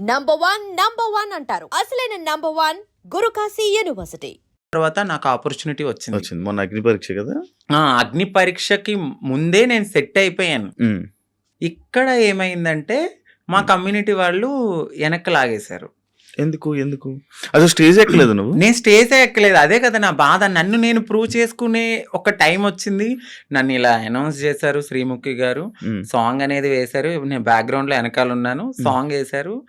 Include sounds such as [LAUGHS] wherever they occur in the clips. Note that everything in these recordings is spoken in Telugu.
నంబర్ వన్ నంబర్ వన్ అంటారు. అసలైన నంబర్ వన్ గురుకాశీ యూనివర్సిటీ. తర్వాత నాకు ఆపర్చునిటీ వచ్చింది. వచ్చింది. మొన్న అగ్ని పరీక్ష కదా? ఆ, అగ్ని పరీక్షకి ముందే నేను సెట్ అయిపోయాను. ఇక్కడ ఏమైందంటే మా కమ్యూనిటీ వాళ్ళు వెనక్కి లాగేశారు. ఎందుకు ఎందుకు? అసలు స్టేజ్ ఎక్కలేదు నువ్వు? నేను స్టేజ్ ఎక్కలేదు. అదే కదా నా బాధ. నన్ను నేను ప్రూవ్ చేసుకునే ఒక టైం వచ్చింది. నన్ను ఇలా అనౌన్స్ చేశారు శ్రీముఖి గారు. సాంగ్ అనేది వేశారు. నేను బ్యాక్గ్రౌండ్లో వెనకాల ఉన్నాను. సాంగ్ వేశారు.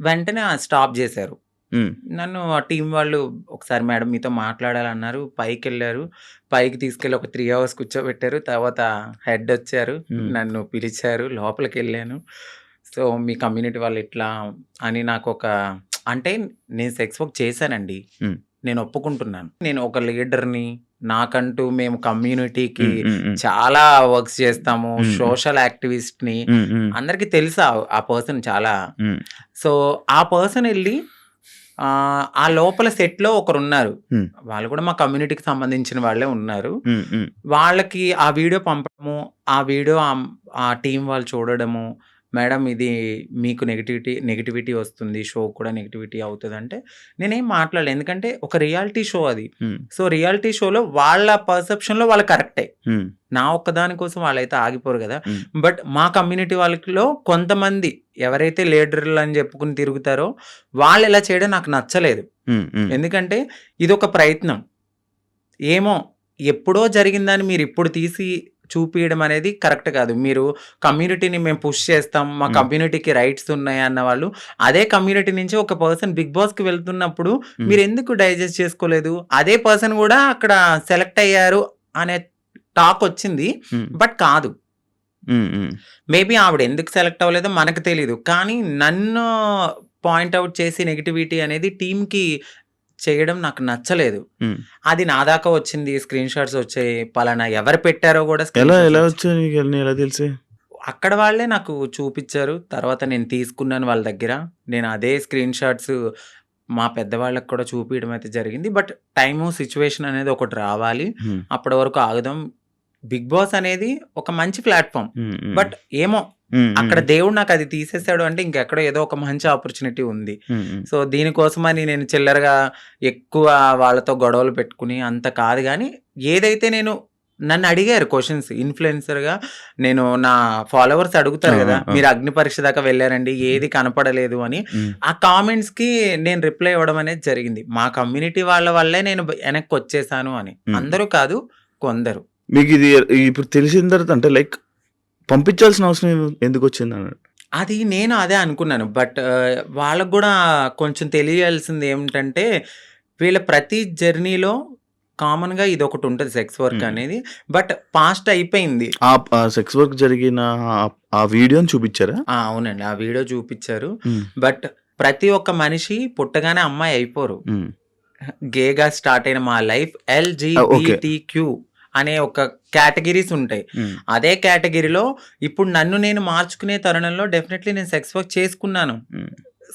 వెంటనే స్టాప్ చేశారు. నన్ను ఆ టీం వాళ్ళు ఒకసారి మేడం మీతో మాట్లాడాలన్నారు. పైకి వెళ్ళారు పైకి తీసుకెళ్ళి ఒక త్రీ అవర్స్ కూర్చోబెట్టారు. తర్వాత హెడ్ వచ్చారు. నన్ను పిలిచారు. లోపలికి వెళ్ళాను సో మీ కమ్యూనిటీ వాళ్ళు ఇట్లా అని నాకు ఒక అంటే నేను సెక్స్ వర్క్ చేశానండి. నేను ఒప్పుకుంటున్నాను. నేను ఒక లీడర్ని నాకంటూ మేము కమ్యూనిటీకి చాలా వర్క్స్ చేస్తాము. సోషల్ యాక్టివిస్ట్ని అందరికి తెలుసా ఆ పర్సన్ చాలా. సో ఆ పర్సన్ వెళ్ళి ఆ, లోపల set లో ఒకరు ఉన్నారు. వాళ్ళు కూడా మా కమ్యూనిటీకి సంబంధించిన వాళ్ళే ఉన్నారు. వాళ్ళకి ఆ వీడియో పంపడము ఆ వీడియో ఆ టీం వాళ్ళు చూడడము మేడం ఇది మీకు నెగిటివిటీ నెగిటివిటీ వస్తుంది షో కూడా నెగిటివిటీ అవుతుంది అంటే నేనేం మాట్లాడలేదు ఎందుకంటే ఒక రియాలిటీ షో అది. సో రియాలిటీ షోలో వాళ్ళ పర్సెప్షన్లో వాళ్ళు కరెక్టే. నా ఒక్కదాని కోసం వాళ్ళైతే ఆగిపోరు కదా. బట్ మా కమ్యూనిటీ వాళ్ళలో కొంతమంది ఎవరైతే లీడర్లు అని చెప్పుకుని తిరుగుతారో వాళ్ళు ఇలా చేయడం నాకు నచ్చలేదు. ఎందుకంటే ఇది ఒక ప్రయత్నం. ఏమో ఎప్పుడో జరిగిందని మీరు ఇప్పుడు తీసి చూపించడం అనేది కరెక్ట్ కాదు. మీరు కమ్యూనిటీని మేము పుష్ చేస్తాం మా. కమ్యూనిటీకి రైట్స్ ఉన్నాయి అన్న వాళ్ళు అదే కమ్యూనిటీ నుంచి ఒక పర్సన్ బిగ్ బాస్కి వెళ్తున్నప్పుడు మీరు ఎందుకు డైజెస్ట్ చేసుకోలేదు? అదే పర్సన్ కూడా అక్కడ సెలెక్ట్ అయ్యారు అనే టాక్ వచ్చింది బట్ కాదు. మేబీ ఆవిడ ఎందుకు సెలెక్ట్ అవ్వలేదో మనకు తెలియదు కానీ నన్ను పాయింట్ అవుట్ చేసి నెగిటివిటీ అనేది టీంకి చేయడం నాకు నచ్చలేదు. అది నా దాకా వచ్చింది స్క్రీన్ షాట్స్ వచ్చాయి పలానా ఎవరు పెట్టారో కూడా ఎలా వచ్చాయి. ఎలా తెలిసి అక్కడ వాళ్ళే నాకు చూపించారు. తర్వాత నేను తీసుకున్నాను వాళ్ళ దగ్గర. నేను అదే స్క్రీన్ షాట్స్ మా పెద్దవాళ్ళకి కూడా చూపించడం అయితే జరిగింది. బట్ టైము సిచ్యువేషన్ అనేది ఒకటి రావాలి. అప్పటి వరకు ఆగుదాం. బిగ్ బాస్ అనేది ఒక మంచి ప్లాట్ఫామ్. బట్ ఏమో అక్కడ దేవుడు నాకు అది తీసేసాడు అంటే ఇంకెక్కడో ఏదో ఒక మంచి ఆపర్చునిటీ ఉంది. సో దీనికోసమని నేను చిల్లరగా ఎక్కువ వాళ్ళతో గొడవలు పెట్టుకుని అంత కాదు కానీ ఏదైతే నేను నన్ను అడిగారు క్వశ్చన్స్ ఇన్ఫ్లుయెన్సర్గా నేను నా ఫాలోవర్స్ అడుగుతారు కదా. మీరు అగ్ని పరీక్ష దాకా వెళ్ళారండి ఏది కనపడలేదు అని ఆ కామెంట్స్కి నేను రిప్లై ఇవ్వడం అనేది జరిగింది. మా కమ్యూనిటీ వాళ్ళ వల్లే నేను వెనక్కి వచ్చేసాను అని. అందరూ కాదు కొందరు. మీకు ఇది ఇప్పుడు తెలిసిన తర్వాత అంటే లైక్ పంపించాల్సిన అవసరం ఎందుకు వచ్చింది అన్నాడు. అది నేను అదే అనుకున్నాను బట్ వాళ్ళకు కూడా కొంచెం తెలియాల్సింది ఏమిటంటే వీళ్ళ ప్రతి జర్నీలో కామన్గా ఇది ఒకటి ఉంటుంది సెక్స్ వర్క్. అనేది. బట్ పాస్ట్ అయిపోయింది. ఆ సెక్స్ వర్క్ జరిగిన ఆ- వీడియోని చూపించారా? అవునండి ఆ వీడియో చూపించారు. బట్ ప్రతి ఒక్క మనిషి పుట్టగానే అమ్మాయి అయిపోరు. గేగా స్టార్ట్ అయిన మా లైఫ్ ఎల్జిబిటిక్యూ. అనే ఒక కేటగిరీస్ ఉంటాయి. అదే కేటగిరీలో ఇప్పుడు నన్ను నేను మార్చుకునే తరుణంలో డెఫినెట్లీ నేను సెక్స్ వర్క్ చేసుకున్నాను.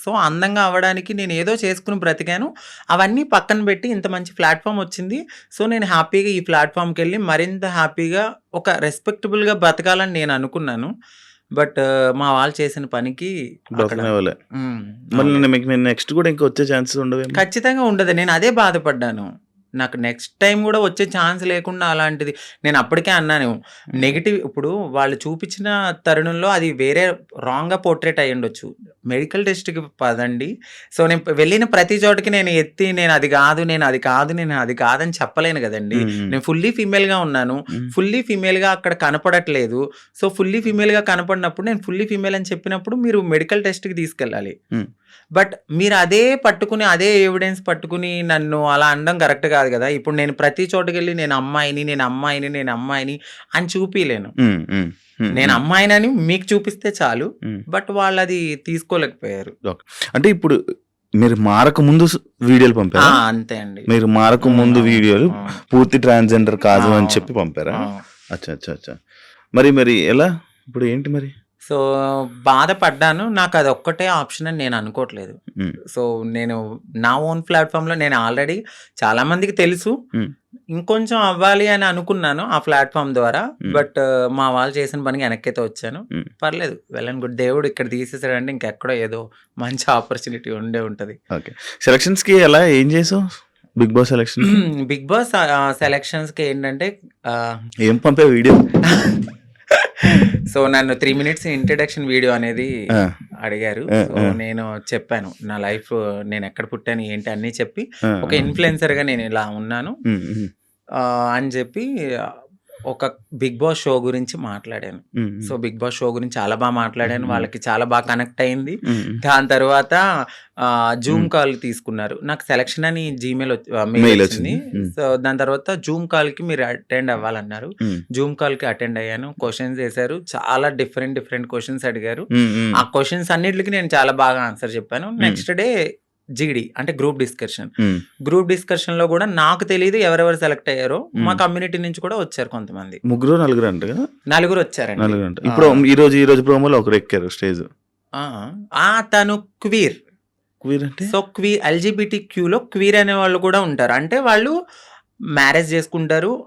సో అందంగా అవ్వడానికి నేను ఏదో చేసుకుని బ్రతికాను. అవన్నీ పక్కన పెట్టి ఇంత మంచి ప్లాట్ఫామ్ వచ్చింది. సో నేను హ్యాపీగా ఈ ప్లాట్ఫామ్కి వెళ్ళి మరింత హ్యాపీగా ఒక రెస్పెక్టబుల్గా బ్రతకాలని నేను అనుకున్నాను. బట్ మా వాళ్ళు చేసిన పనికి నెక్స్ట్ కూడా ఇంకా వచ్చే ఛాన్సెస్ ఉండవేమో. ఖచ్చితంగా ఉండదు. నేను అదే బాధపడ్డాను. నాకు నెక్స్ట్ టైం కూడా వచ్చే ఛాన్స్ లేకుండా అలాంటిది. నేను అప్పటికే అన్నాను. నెగిటివ్ ఇప్పుడు వాళ్ళు చూపించిన తరుణంలో అది వేరే రాంగ్గా పోర్ట్రేట్ అయ్యి ఉండొచ్చు. మెడికల్ టెస్ట్కి పదండి. సో నేను వెళ్ళిన ప్రతి చోటకి నేను ఎత్తి నేను అది కాదు నేను అది కాదు నేను అది కాదని చెప్పలేను కదండి. నేను ఫుల్లీ ఫీమేల్గా ఉన్నాను. ఫుల్లీ ఫీమేల్గా అక్కడ కనపడట్లేదు. సో ఫుల్లీ ఫీమేల్గా కనపడినప్పుడు నేను ఫుల్లీ ఫీమేల్ అని చెప్పినప్పుడు మీరు మెడికల్ టెస్ట్కి తీసుకెళ్ళాలి. బట్ మీరు అదే పట్టుకుని అదే ఎవిడెన్స్ పట్టుకుని నన్ను అలా అనడం కరెక్ట్ కాదు. కదా ఇప్పుడు నేను ప్రతి చోటుకి వెళ్ళి నేను అమ్మాయిని నేను అమ్మాయిని నేను అమ్మాయిని అని చూపిలేను నేను అమ్మాయినని మీకు చూపిస్తే చాలు. బట్ వాళ్ళు అది తీసుకోలేకపోయారు అంటే ఇప్పుడు మీరు మారక ముందు వీడియోలు పంపారా? అంతే అండి. మీరు మారక ముందు వీడియోలు పూర్తి ట్రాన్స్జెండర్ కాదు అని చెప్పి పంపారా. అచ్చా అచ్చా అచ్చా. మరి మరి ఎలా? ఇప్పుడు ఏంటి మరి? సో బాధపడ్డాను. నాకు అది ఒక్కటే ఆప్షన్ అని నేను అనుకోవట్లేదు. సో నేను నా ఓన్ ప్లాట్ఫామ్లో నేను ఆల్రెడీ చాలా మందికి తెలుసు. ఇంకొంచెం అవ్వాలి అని అనుకున్నాను ఆ ప్లాట్ఫామ్ ద్వారా. బట్ మా వాళ్ళు చేసిన పనికి వెనక్కైతే వచ్చాను. పర్లేదు. వెళ్ళని గుడ్. దేవుడు ఇక్కడ తీసేసాడంటే ఇంకెక్కడో ఏదో మంచి ఆపర్చునిటీ ఉండే ఉంటది. ఓకే. సెలక్షన్స్కి ఎలా ఏం చేసావు? Bigg Boss selection? Bigg Boss సెలక్షన్స్కి ఏంటంటే ఏం పంపే వీడియో? [LAUGHS] [LAUGHS] సో నన్ను త్రీ మినిట్స్ ఇంట్రడక్షన్ వీడియో అనేది అడిగారు. నేను చెప్పాను నా లైఫ్ నేను ఎక్కడ పుట్టాను ఏంటి అన్నీ చెప్పి ఒక ఇన్ఫ్లుయెన్సర్గా నేను ఇలా ఉన్నాను. అని చెప్పి ఒక బిగ్ బాస్ షో గురించి మాట్లాడాను. సో బిగ్ బాస్ షో గురించి చాలా బాగా మాట్లాడాను. వాళ్ళకి చాలా బాగా కనెక్ట్ అయింది. దాని తర్వాత జూమ్. కాల్ తీసుకున్నారు. నాకు సెలక్షన్ అని జీమెయిల్ మెయిల్ వచ్చింది. సో దాని తర్వాత జూమ్ కాల్కి మీరు అటెండ్ అవ్వాలన్నారు. జూమ్ కాల్కి అటెండ్ అయ్యాను. క్వశ్చన్స్ వేశారు చాలా డిఫరెంట్ డిఫరెంట్ క్వశ్చన్స్ అడిగారు. ఆ క్వశ్చన్స్ అన్నిటికి నేను చాలా బాగా ఆన్సర్ చెప్పాను. నెక్స్ట్ డే జీడి అంటే గ్రూప్ డిస్కషన్ గ్రూప్ డిస్కషన్లో కూడా నాకు తెలియదు ఎవరెవరు సెలెక్ట్ అయ్యారో. మా మ్మ్. కమ్యూనిటీ నుంచి కూడా వచ్చారు కొంతమంది. ముగ్గురు నలుగురు అంట నలుగురు వచ్చారండి. నలుగురు ఇప్పుడు ఈ రోజు ఈ రోజు ప్రోమోలో ఒకరు ఎక్కారు స్టేజ్. ఆ, తను క్వీర్ క్వీర్ అంటే? సో క్వీర్ ఎల్జిబిటి క్యూలో క్వీర్ అనే వాళ్ళు కూడా ఉంటారు. అంటే వాళ్ళు మ్యారేజ్ చేసుకుంటారు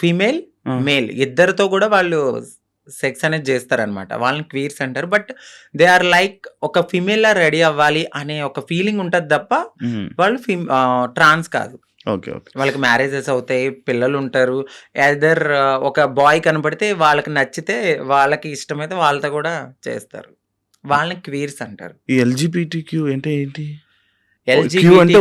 ఫీమేల్. మేల్ ఇద్దరితో కూడా వాళ్ళు సెక్స్ అనేది చేస్తారనమాట వాళ్ళని క్వీర్స్ అంటారు. బట్ దే ఆర్ లైక్ ఒక ఫిమేల్ లా రెడీ అవ్వాలి అనే ఒక ఫీలింగ్ ఉంటుంది తప్ప వాళ్ళు ట్రాన్స్ కాదు. Okay okay. వాళ్ళకి మ్యారేజెస్ అవుతాయి పిల్లలు ఉంటారు. ఎదర్ ఒక బాయ్ కనపడితే వాళ్ళకి నచ్చితే వాళ్ళకి ఇష్టమైతే వాళ్ళతో కూడా చేస్తారు. వాళ్ళని క్వీర్స్ అంటారు. ఈ ఎల్జిబిటి క్యూ అంటే ఏంటి? ఎల్జిబిటి.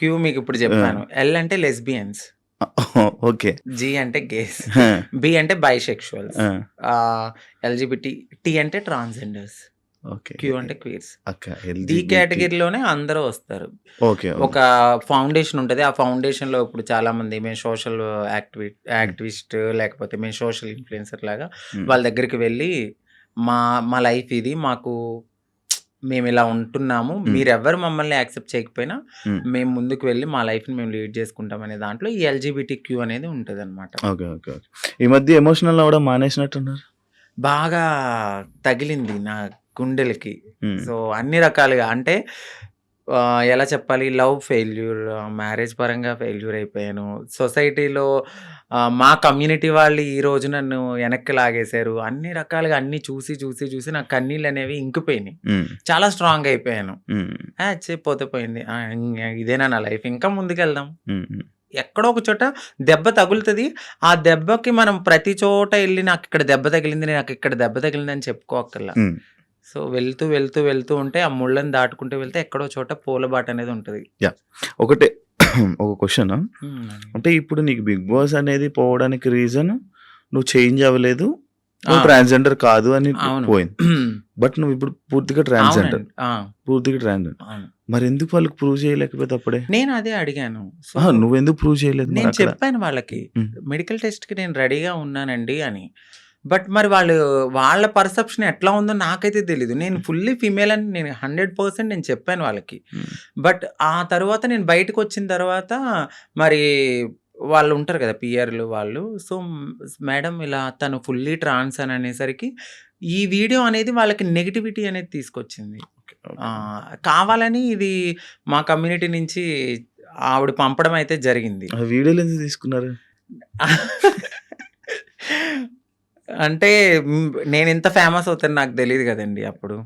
క్యూ మీకు ఇప్పుడు చెప్పాను. ఎల్ అంటే లెస్బియన్స్. [LAUGHS] ఓకే. జి అంటే గేస్. [LAUGHS] బి అంటే బైసెక్షువల్స్ ఎల్జిబిటి టి అంటే ట్రాన్స్జెండర్స్ ఓకే. క్యూ అంటే క్వీర్స్ LGBT. కేటగిరీలోనే అందరూ వస్తారు. ఓకే ఒక ఫౌండేషన్ ఉంటుంది. ఆ ఫౌండేషన్లో ఇప్పుడు చాలా మంది మేము సోషల్ యాక్టివి యాక్టివిస్ట్ లేకపోతే మేము సోషల్ ఇన్ఫ్లుయెన్సర్ లాగా వాళ్ళ దగ్గరికి వెళ్ళి మా మా లైఫ్ ఇది. మాకు మేము ఇలా ఉంటున్నాము. మీరు ఎవరు మమ్మల్ని యాక్సెప్ట్ చేయకపోయినా మేము. ముందుకు వెళ్ళి మా లైఫ్ని మేము లీడ్ చేసుకుంటాం అనే దాంట్లో ఈ ఎల్జిబిటి క్యూ అనేది ఉంటుంది అనమాట ఓకే ఓకే ఓకే. ఈ మధ్య ఎమోషనల్ అవ్వడం మానేసినట్టున్నారు? బాగా తగిలింది నా గుండెలకి. సో అన్ని రకాలుగా అంటే ఎలా చెప్పాలి? లవ్ ఫెయిల్యూర్ మ్యారేజ్ పరంగా ఫెయిల్యూర్ అయిపోయాను. సొసైటీలో మా కమ్యూనిటీ వాళ్ళు ఈ రోజు నన్ను వెనక్కి లాగేశారు. అన్ని రకాలుగా అన్ని చూసి చూసి చూసి నా కన్నీళ్ళు అనేవి ఇంకిపోయినాయి. చాలా స్ట్రాంగ్ అయిపోయాను. ఉమ్, ఆ, ఛీ, పోతే పోయింది. ఇదేనా నా లైఫ్? ఇంకా ముందుకెళ్దాం. ఎక్కడో ఒక చోట దెబ్బ తగులుతుంది. ఆ దెబ్బకి మనం ప్రతి చోట వెళ్ళి నాకు ఇక్కడ దెబ్బ తగిలింది నాకు ఇక్కడ దెబ్బ తగిలింది అని చెప్పుకోకల్లా. సో వెళ్తూ వెళ్తూ వెళ్తూ ఉంటే ఆ ముళ్ళని దాటుకుంటూ వెళ్తే ఎక్కడో చోట పూలబాట అనేది ఉంటుంది. ఒకటే ఒక క్వశ్చన్. అంటే ఇప్పుడు నీకు బిగ్ బాస్ అనేది పోవడానికి రీజన్ నువ్వు చేంజ్ అవ్వలేదు నువ్వు. ట్రాన్స్జెండర్ కాదు అని. పోయింది. [CLEARS THROAT] బట్ నువ్వు ఇప్పుడు పూర్తిగా ట్రాన్స్జెండర్. పూర్తిగా ట్రాన్స్జెండర్. మరి ఎందుకు వాళ్ళకి ప్రూవ్ చేయలేకపోతే అప్పుడే? నేను అదే అడిగాను. నువ్వు ఎందుకు ప్రూవ్ చేయలేదు నేను చెప్పాను వాళ్ళకి. మెడికల్ టెస్ట్కి నేను రెడీగా ఉన్నానండి అని. బట్ మరి వాళ్ళు వాళ్ళ పర్సెప్షన్ ఎట్లా ఉందో నాకైతే తెలీదు. నేను ఫుల్లీ ఫీమేల్ అని నేను హండ్రెడ్ పర్సెంట్ నేను చెప్పాను వాళ్ళకి. ఉమ్. బట్ ఆ తర్వాత నేను బయటకు వచ్చిన తర్వాత మరి వాళ్ళు ఉంటారు కదా పిఆర్లు వాళ్ళు. సో మేడం ఇలా తను ఫుల్లీ ట్రాన్స్ అని అనేసరికి ఈ వీడియో అనేది వాళ్ళకి నెగిటివిటీ అనేది తీసుకొచ్చింది. కావాలని ఇది మా కమ్యూనిటీ నుంచి ఆవిడ పంపడం అయితే జరిగింది. వీడియోలు ఎందుకు తీసుకున్నారు? [LAUGHS] అంటే నేను ఇంత ఫేమస్ అవుతాను నాకు తెలియదు కదండి అప్పుడు.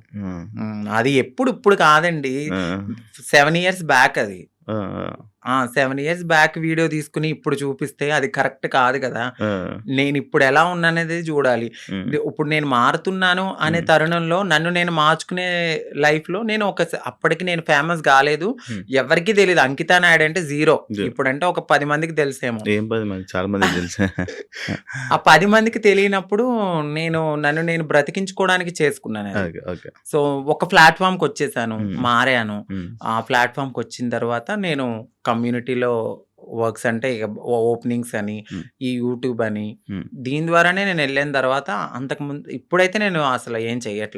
అది ఎప్పుడు ఇప్పుడు కాదండి. సెవెన్ ఇయర్స్ బ్యాక్ అది. సెవెన్ ఇయర్స్ బ్యాక్ వీడియో తీసుకుని ఇప్పుడు చూపిస్తే అది కరెక్ట్ కాదు కదా. నేను ఇప్పుడు ఎలా ఉన్నాననేది చూడాలి. ఇప్పుడు నేను మారుతున్నాను అనే. తరుణంలో నన్ను నేను మార్చుకునే లైఫ్లో నేను ఒక అప్పటికి నేను ఫేమస్ కాలేదు. ఎవరికి తెలియదు అంకితా నాయుడు అంటే జీరో. ఇప్పుడంటే ఒక పది మందికి తెలిసేమో. ఏం పది మంది? చాలా మంది తెలుసు. ఆ పది మందికి తెలియనప్పుడు నేను నన్ను నేను బ్రతికించుకోవడానికి చేసుకున్నాను సో ఒక ప్లాట్ఫామ్కి వచ్చేసాను. మారాను. ఆ ప్లాట్ఫామ్కి వచ్చిన తర్వాత నేను కమ్యూనిటీలో వర్క్స్ అంటే ఇక ఓపెనింగ్స్ అని. ఈ యూట్యూబ్ అని. దీని ద్వారానే నేను వెళ్ళిన తర్వాత అంతకుముందు ఇప్పుడైతే నేను అసలు ఏం చెయ్యట్లేదు